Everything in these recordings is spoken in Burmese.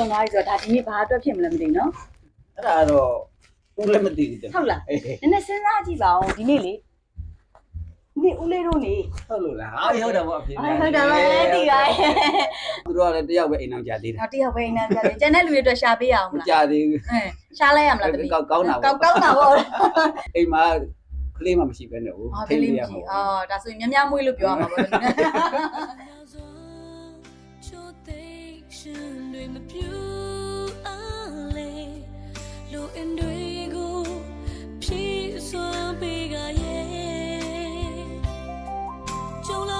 လုံသွားပြီဆိုတော့ဒါဒီနေ့ဘာအတွက်ဖြစ်မလဲမသိဘူးနော်အဲ့ဒါတော့ဦးလည်းမသိဘူးတဲ့ဟုတ်လားအေးနည်းနည်းစဉ်းစားကြည့်ပါဦးဒီနေ့လေဒီနေ့ဦးလေးတို့နေဟုတ်လို့လားဟာဟုတ်တယ်ပေါ့အဖေဟုတ်ဟုတ်တယ်ပဲဒီပါရဲ့သူတို့ကလည်းတယောက်ပဲအိမ်အောင်ကြသေးတယ်တော့တယောက်ပဲအင်းနဲ့ပြတယ်ကျန်တဲ့လူတွေအတွက်ရှာပေးရအောင်မမလားကြသေးဘူးအင်းရှာလိုက်ရမလားတမီးကောင်းကောင်းတာကောပေါ့င်းကောင်းတာပေါ့အိမ်မှာကလေးမှမရှိပဲနဲ့ဦးအော်ကလေးမရှိအော်ဒါဆိုရင်များများမွေးလို့ပြောရမှာ ရှင်တွေမပြူအားလေလိုအင်တွေကိုဖြည့်စွမ်းပေးကြရဲ့ကြုံလာ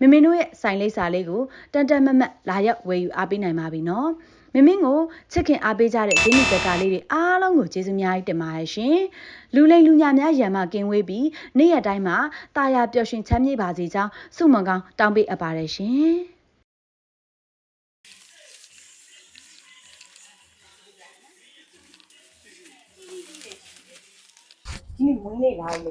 မမင်တို့ရဲ့ site လိပ်စာလေးကိုတန်တန်မတ်မတ်လာရောက်ဝယ်ယူအားပေးနိုင်ပါပြီနော်မမင်းကိုချစ်ခင်အားပေးကြတဲ့ဂျင်းနီဘက်ကလေးတွေအားလုံးကိုကျေးဇူးများကြီးတင်ပါတယ်ရှင်လူလိမ်လူညာများရံမကင်းဝေးပြီးနေ့ရက်တိုင်းမှာတာယာပျော်ရွှင်ချမ်းမြေ့ပါစေကြောင်းဆုမွန်ကောင်းတောင်းပေးအပ်ပါတယ်ရှင်ဒီနေ့မွေးနေ့လားလေ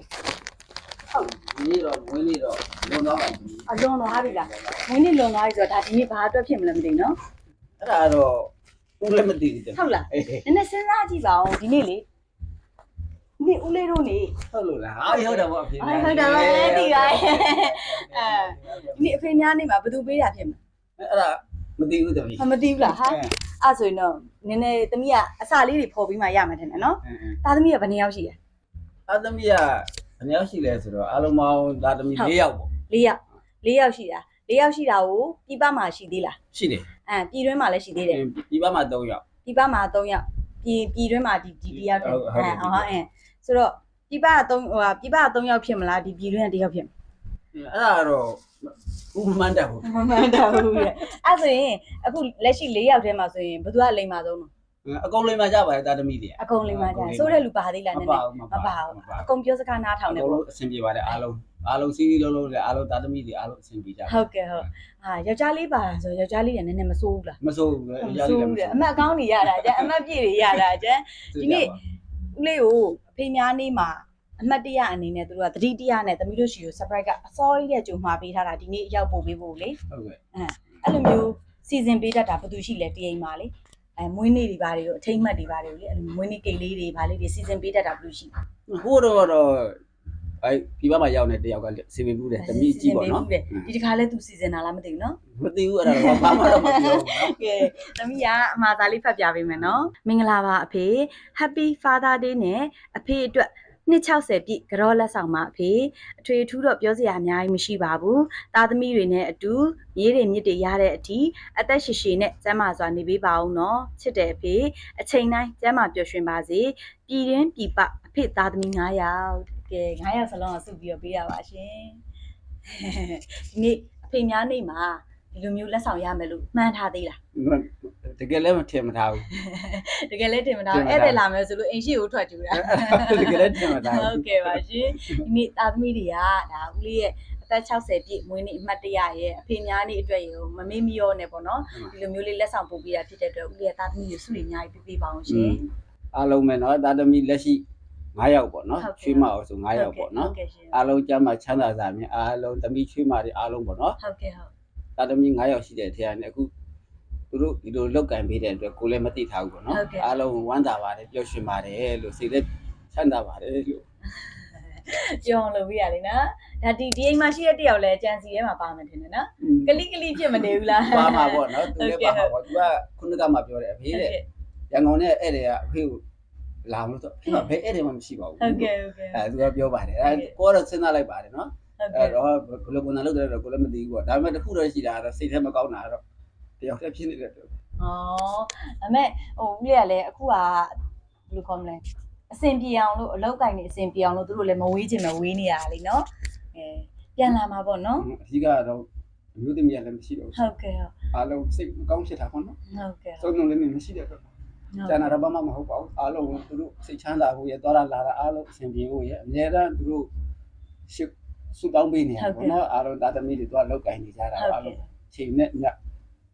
ဒီတော့ဝင်းလေးတော့လုံတော့ပါပြီ အလွန်သွားပြီလားမွေးနေ့လွန်သွားပြီဆိုတော့ဒါဒီနေ့ဘာအတွက်ဖြစ်မလဲမသိဘူးနော်အဲ့ဒါတော့ဦးလည်းမသိဘူးတဲ့ဟုတ်လားအေးနည်းနည်းစဉ်းစားကြည့်ပါဦးဒီနေ့လေဒီနေ့ဦးလေးတို့နေဟုတ်လို့လားဟာဟုတ်တယ်ပေါ့အဖေဟုတ်ဟုတ်တယ်ပဲဒီပါရဲ့အဲဒီနေ့အဖေများနေမှာဘယ်သူပေးတာဖြစ်မလဲအဲ့ဒါမသိဘူးတမီးမမသိဘူးလားဟာအဲ့ဆိုရင်တော့နည်းနည်းသမီးကအစာလေးတွေဖော်ပြီးမှရမှာတယ်နော်သားသမီးကဘယ်နှစ်ယောက်ရှိလဲအသမီးကဘယ်နှယောက်ရှိလဲဆိုတော့အားလုံးပေါင်းဒါသမီး၄ယောက်ပေါ့၄ယောက် ၄ယောက်ရှိတာ၄ယောက်ရှိတာကိုပြပမှာရှိသေးလားရှိတယ်အဲပြည်တွင်းမှာလည်းရှိသေးတယ်ဒီဘက်မှာ၃ယောက်ပြပမှာ၃ယောက်ပြည်ပြည်တွင်းမှာဒီဒီတယောက်တည်းဟုတ်ဟုတ်အဲဟောအဲဆိုတော့ပြပက၃ဟိုဟာပြပက၃ယောက်ဖြစ်မလားဒီပြည်တွင်းကတယောက်ဖြစ်မအဲ့ဒါတော့ဦးမှန်းတယ်ဟုတ်လားမမှန်တော့ဘူးလေအဲ့ဆိုရင်အခုလက်ရှိ၄ယောက်ထဲမှာဆိုရင်ဘယ်သူကလိမ္မာဆုံးလဲအကုန်လုံးမှကြပါတယ်တာသမီးတွေအကုန်လိမ္မာကြဆိုတဲ့လူပါသေးလားမနည်းနပါည်းဘူးမမပါပါဘူးဘူးအကုန်ပြောစကားနားထောင်နေအကုန်ပေါ့လုံးအဆင်ပြေပါတယ်အားလုံး အားလုံးစီးစီးလုံးလုံးလည်းအားလုံးတာသမီတွေအားလုံးအဆင်ပြေကြဟုတ်ကဲ့ဟုတ်ဟာယောက်ျားလေးပါတာဆိုယောက်ျားလေးကနည်းနည်းမစိုးဘူးလားမဆိုးဘူးမကြားစိုးလေးလည်းဘူးတဲ့အမတ်ကောင်းနေရတာကျန်အမတ်ပြည့်တွေရတာကျန်ဒီနေ့ဦးလေးကိုအဖေများနေမှာအမတ်တရအနေနဲ့သူတို့ကသတိတရားနဲ့သမီးတို့ရှိကို surprise ကအစောကြီးတဲ့ကြုံမှာပေးထားတာဒီနေ့ရောက်ပို့ပေးဖို့လေဟုတ်ကဲ့အဲ့လိုမျိုးစီစဉ်ပေးတတ်တာဘာသူရှိလဲတရိမ်ပါလေအဲမွေးနေ့တွေဘာတွေကိုအထိမ့်မှတ်တွေဘာတွေကိုလေအဲ့လိုမွေးနေ့ကိတ်လေးတွေဘာလေးတွေစီစဉ်ပေးတတ်တာဘာလို့ရှိလဲဟိုတော့တော့ အဲဒီဘက်မှာရောက်နေတယောက်ကစီမီဘူးတယ်တမီကြီးပေါ့နော်ဒီတခါလဲသူစီစဉ်တာလားမသိဘူးနော်မသိဘူးအဲ့ဒါတော့ဘာမှတော့မပြောဘူးနော်ကဲသမီးကအမှားသားလေးဖတ်ပြပေးမယ်နော်မင်္ဂလာပါအဖေ Happy Father Day နဲ့အဖေအတွက်260ပြည့်ကြောလက်ဆောင်မှာအဖေအထွေအထူးတော့ပြောစရာအများကြီးမရှိပါဘူးသားသမီးတွေနဲ့အတူမြေးတွေမြစ်တွေရတဲ့အထိအသက်ရှည်ရှည်နဲ့ကျမ်းမာစွာနေပေးပါဦးနော်ချစ်တယ်အဖေအချိန်တိုင်းကျမ်းမာပျော်ရွှင်ပါစေပြည်ရင်းပြည်ပအဖေသားသမီး9ယော ကဲ900စလုံးအောင်စုပြီးတော့ပေးရပါရှင်ဒီနေ့အဖေများနေမှာဒီလိုမျိုးလက်ဆောင်ရမယ်လို့မှန်းထားသေးလားတကယ်လည်းမထင်မထားဘူးတကယ်လည်းထင်မထားဘူးအဲ့ဒါလာမယ်ဆိုလို့အင်ရှိကိုထွက်ကြူတာတကယ်လည်းထင်မထားဘူးဟုတ်ကဲ့ပါရှင်ဒီနေ့တာသမီတွေကဒါဦးလေးရဲ့အသက်60ပြည့်မွေးနေ့အမှတ်တရရဲ့အဖေများနေ့အတွက်ရောမမေ့မရောနဲ့ပေါ့နော်ဒီလိုမျိုးလေးလက်ဆောင်ပို့ပေးတာဖြစ်တဲ့အတွက်ဦးလေးရဲ့တာသမီကိုဆုတွေအများကြီးပေးပေးပါအောင်ရှင်အားလုံးပဲနော်တာသမီလက်ရှိ 9ယောက်ပေါ့နော်ချွေးမအောင်ဆို9ယောက်ပေါ့နော်အားလုံးကျမ်းမှာချမ်းသာစာမြင်အားလုံးတမိချွေးမတွေအားလုံးပေါ့နော်ဟုတ်ကဲ့ဟုတ်တာတမိ9ယောက်ရှိတဲ့ထဲကနေအခုသူတို့ဒီလိုလောက်ကင်ပေးတဲ့အတွက်ကိုလည်းမသိထားဘူးပေါ့နော်အားလုံးဝမ်းသာပါတယ်ပျော်ရွှင်ပါတယ်လို့စိတ်သက်ချမ်းသာပါတယ်လို့ကြောင်လို့ပြရလေနော်ဒါဒီဒီအိမ်မှာရှိတဲ့တယောက်လည်းကြံစီထဲမှာပါမယ်ထင်တယ်နော်ကလိကလိဖြစ်မနေဘူးလားပါမှာပေါ့နော်သူလည်းပါမှာပေါ့သူကခုနကမှပြောတယ်အဖေတဲ့ရန်ကုန်နဲ့ဧည့်သည်ကအဖေကို လာမလို့ဆိုအဲ့မှာဘယ်အဲ့တယ်မှမရှိပါဘူးဟုတ်ကဲ့ဟုတ်ကဲ့အဲသူကပြောပါတယ်အဲကိုကတော့စဉ်းစားလိုက်ပါတယ်နော်အဲ့တော့ဘယ်လိုပုံစံလုပ်တယ်တော့ကိုလည်းမသိဘူးပေါ့ဒါပေမဲ့တခုတော့ရှိတာကတော့စိတ်ထဲမကောင်းတာကတော့တယောက်တည်းဖြစ်နေတယ်တော့ဩအမေဟိုဦးလေးကလည်းအခုကဘယ်လိုခေါ်မလဲအစင်ပြေအောင်လို့အလောက်ကင်နေအစင်ပြေအောင်လို့သူတို့လည်းမဝေးခြင်းမဝေးနေရတာလေနော်အဲပြန်လာမှာပေါ့နော်အဓိကတော့မျိုးသမီးကလည်းမရှိတော့ဘူးဟုတ်ကဲ့ဟုတ်အားလုံးစိတ်မကောင်းဖြစ်တာပေါ့နော်ဟုတ်ကဲ့စုံလုံးလည်းမရှိတဲ့အတွက် ကျန်တာတော့ဘာမှမဟုတ်ပါဘူးအားလုံးသူတို့စိတ်ချမ်းသာဖို့ရသွားတာလာတာအားလုံးအဆင်ပြေဖို့ရအများအားသူတို့ရှစ်စူတောင်းပေးနေရပေါ့နော်အားလုံးတာသမီးတွေသွားလောက်ကင်နေကြတာဟုတ်အားကဲ့လုံးချိန်နဲ့ည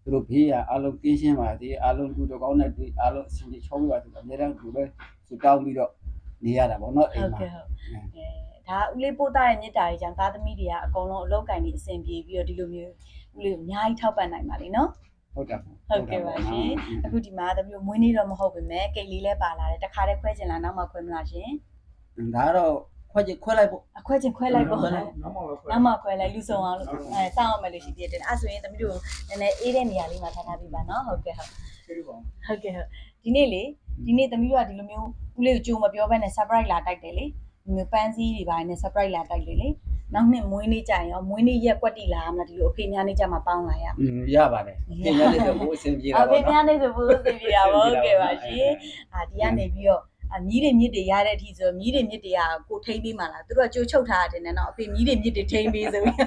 သူတို့ဘေးရအားလုံးကင်းရှင်းပါသေးအားလုံးသူတို့ကောင်းတဲ့ဒီအားလုံးအဆင်ပြေချောင်းပြပါသေးအများအားသူပဲစူတောင်းပြီးတော့နေရတာပေါ့နော်အိဟုမ်တ်မှာကဲ့ဟုတ်အဲဒါဦးလေးပို့တာရဲ့မြစ်တာကြီးကြောင့်သားသမီးတွေကအကုန်လုံးအလောက်ကင်နေအဆင်ပြေပြီးတော့ဒီလိုမျိုးဦးလေးကိုအများကြီးထောက်ပံ့နိုင်ပါလीနော် ဟုတ်တယ်ဟုတ်ကဲ့ပါရှင်အခုဒီမှာသမီးတို့မွေးနေ့တော့မဟုတ်ပါနဲ့ကိတ်လေးလည်းပါလာတယ်တခါတည်းခွဲချင်လားနောက်မှခွဲမလားရှင်ဒါကတော့ခွဲချခွဲလိုက်ပေါ့အခွဲချင်ခွဲလိုက်ပေါ့နောက်မှပဲခွဲနောက်မှခွဲလိုက်လူဆောင်အောင်လို့အဲစောင့်အောင်မယ်လို့ရှိသေးတယ်အဲ့ဆိုရင်သမီးတို့နည်းနည်းအေးတဲ့နေရာလေးမှာထားထားပြပါနော်ဟုတ်ကဲ့ဟုတ်ပြေးပါဦးဟုတ်ကဲ့ဟုတ်ဒီနေ့လေဒီနေ့သမီးတို့ကဒီလိုမျိုးဦးလေးကိုကြိုးမပြောဘဲနဲ့ surprise လာတိုက်တယ်လေဒီမျိုးပန်းစည်းတွေပါနဲ့ surprise လာတိုက်တယ်လေ နောက်နှစ်မွေးနေ့ကြရင်ရောမွေးနေ့ရက်ကွက်တီလာမလားဒီလိုအဖေများနေ့ကြမှာပေါင်းလာရอืมရပါတယ်ပြင်ရတဲ့ဆိုဘိုးအဆင်ပြေတာအပေါ့ဖေနော်များနေ့ဆိုဘူးသိပြရပါဟုတ်ကဲ့ပါရှင်အာဒီကနေပြီးတော့အမြီးတွေမြစ်တွေရတဲ့အထိဆိုမြီးတွေမြစ်တွေကကိုထိမ့်ပေးမှလားသူတို့ကကြိုးချုပ်ထားတယ်နော်အဖေမြီးတွေမြစ်တွေထိမ့်ပေးဆိုပြီး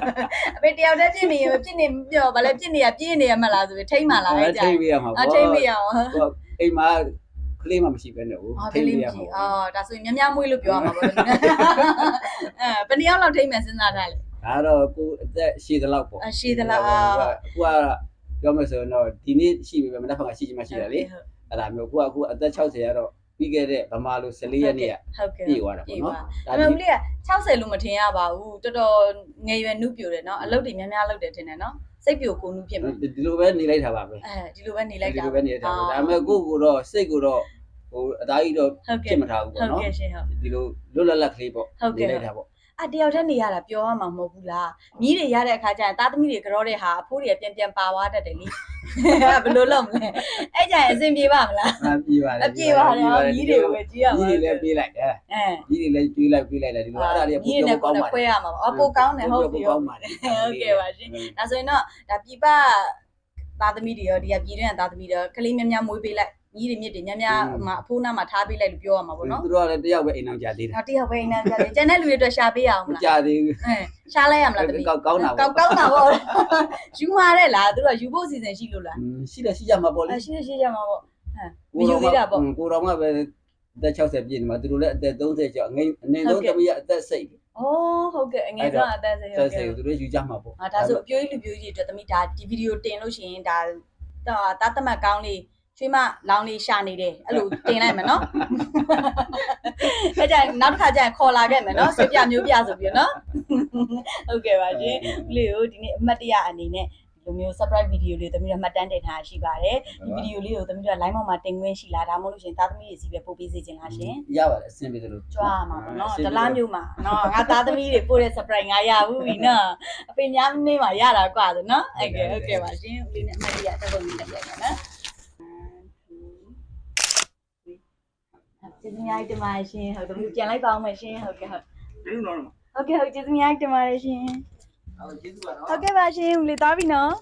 အဖေတယောက်တည်းပြစ်နေရင်ပြစ်နေပြောဗာလဲပြစ်နေရပြည့်နေရမလားဆိုပြီးထိမ့်မှလားအဲအဲ့ကြထိပ်ပေးရမှာအပေါ့ထိမ့်ပေးရအောင်ဟိုအိမ်မှာက လေးမှမရှိပဲနဲ့ဟုတ်အော်ကထိပ်လေးပေးရမမှာကြီးအော်ဒါဆိုရင်များများမွေးလို့ပြောရမှာပေါ့အဲဘယ်နှစ်ယောက်လောက်ထိမ့်မယ်စဉ်းစားထားလဲဒါတော့ကိုအသက်ရှိသလောက်ပေါ့အရှိသလားအခုကပြောမယ်ဆိုရင်တော့ဒီနေ့ရှိပြီပဲမနက်ဖြန်ကရှိချင်မှရှိတယ်လေအဲ့ဒါမျိုးကိုကအခုအသက်60ရတော့ပြီးခဲ့တဲ့ဗမာလို14ရက်နေ့ကဟုတ်ကဲ့ပြေးသွားတာပေါ့နော်ဒါပေမဲ့ဦးလေးက60လို့မထင်ရပါဘူးတော်တော်ငယ်ရွယ်နုပြိုတယ်နော်အလုပ်တွေများများလုပ်တယ်ထင်တယ်နော်စိတ်ပြိုကိုနုဖြစ်မှာဒီလိုပဲနေလိုက်တာပါပဲအဲဒီလိုပဲနေလိုက်ဒီတာလိုပဲနေလိုက်တာပါဒါပေမဲ့ကိုကိုတော့စိတ်ကိုတော့ ဟိုအသားကြီးတော့ဟုတ်ကဲ့ဖြစ်မထားဘူးဟုပေါ့တ်နော်ကဲ့ရှင်ဟုတ်ဒီလိုလွတ်လပ်လပ်ကလေးပေါ့ဟုတ်ကဲ့နေလိုက်တာပေါ့အတယောက်တည်းနေရတာပြောရမှာမဟုတ်ဘူးလားမြီးတွေရတဲ့အခါကျရင်သားသမီးတွေကြောတဲ့ဟာအဖိုးတွေကပြန်ပြန်ပါသွားတတ်တယ်လေအဲ့ဘယ်လိုလုပ်မလဲအဲ့ကြရင်အဆင်ပြေပါမလားအာပြေးပါလေအပြေပါလေမြီးတွေကိုပဲကြည့်ရမှာကြီးတွေလည်းပြေးလိုက်တယ်အဲကြီးတွေလည်းပြေးလိုက်ပြေးလိုက်တယ်ဒီလိုအဲ့ဒါတွေကမြီးတွေနဲ့ကောကိုင်းယ်ပါခွဲရမှာပါအပိုကောင်းတယ်ဟုတ်ပြီဟုတ်ကောင်းပါတယ်ဟုတ်ကဲ့ပါရှင်ဒါဆိုရင်တော့ဒါပြပသားသမီးတွေရောဒီကပြည်တွင်းကသားသမီးတွေကလေးများများမွေးပေးလိုက် မြီးတွေမြစ်တွေများများဟိုအဖိုးနာမှာထားပေးလိုက်လို့ပြောရမှာပေါ့နော်သူတို့ကလည်းတယောက်ပဲအိမ်အောင်ကြသေးတယ်နောက်တစ်ယောက်ပဲအင်းနဲ့ကြတယ်ကျန်တဲ့လူတွေအတွက်ရှာပေးရအောင်မမလားကြသေးဘူးအဲရှားလိုက်ရမလားတမီးကောင်းကောင်းတာကောင်းကောင်းတာပေါ့ယူมาတဲ့လားသူတို့ကယူဖို့အစီအစဉ်ရှိလို့လားရှိတယ်ရှိကြမှာပေါ့လေအရှိရှိကြမှာပေါ့ဟမ်မယူသေးတာပေါ့ကိုတော်ကပဲအသက်60ပြည့်နေမှာသူတို့လည်းအသက်30ကျော်အငိမ့်အနေဆုံးတမီးကအသက်စိတ်ဩဟုတ်ကဲ့အငယ်ဆုံးအသက်စေတဟုတ်က်စိကဲ့တ်သူတို့ယူကြမှာပေါ့အာဒါဆိုအပြိုးကြီးလူပြိုးကြီးအတွက်တမီးဒါဒီဗီဒီယိုတင်လို့ရှိရင်ဒါတာတမတ်ကောင်းလေး ချွေးမလောင်းလေးရှာနေတယ်အဲ့လိုတင်လိုက်မယ်နော်အဲ့ကြရင်နောက်တစ်ခါကျရင်ခေါ်လာခဲ့မယ်နော်ဆွေပြမျိုးပြဆိုပြီးတော့နော်ဟုတ်ကဲ့ပါရှင်ဦးလေးကိုဒီနေ့အမှတ်တရအနေနဲ့ဒီလိုမျိုး surprise video လေးသမီးတို့မှတ်တမ်းတင်ထားရှိပါတယ်ဒီဗီဒီယိုလေးကိုသမီးတို့က line ပေါ်မှာတင်ခွင့်ရှိလားဒါမှမဟုတ်လို့ရှရင်သားသမီးတွေစီပဲပို့ပေးစေချင်လားရှင် ရပါတယ်အဆင်ပြေတယ်လို့ ကြွားမှာပေါ့နော်ဒလားမျိုးမှာနော်ငါသားသမီးတွေပို့တဲ့ surprise ငါရဘူးပြီနော်အဖေများနေမှာရတာกว่าဆိုနော်ဟုတ်ကဲ့ဟုတ်ကဲ့ပါရှင်ဦးလေးနဲ့အမတ်ရတက်ဖို့မြင်တယ်ပြန်နော် ကျကျေးဇူးများတင်ပါတယ်ရှင်ဟုတ်တယ်ပြန်လိုက်ပါအောင်မယ်ရှင်ဟုတ်ကဲ့ဟုတ်ဒီလိုနော်ဟုတ်ကဲ့ဟုတ်ကျေးဇူးများတင်ပါတယ်ရှင်အော်ကျေးဇူးပါနော်ဟုတ်ကဲ့ပါရှင်ဦးလေးသွားပြီနော်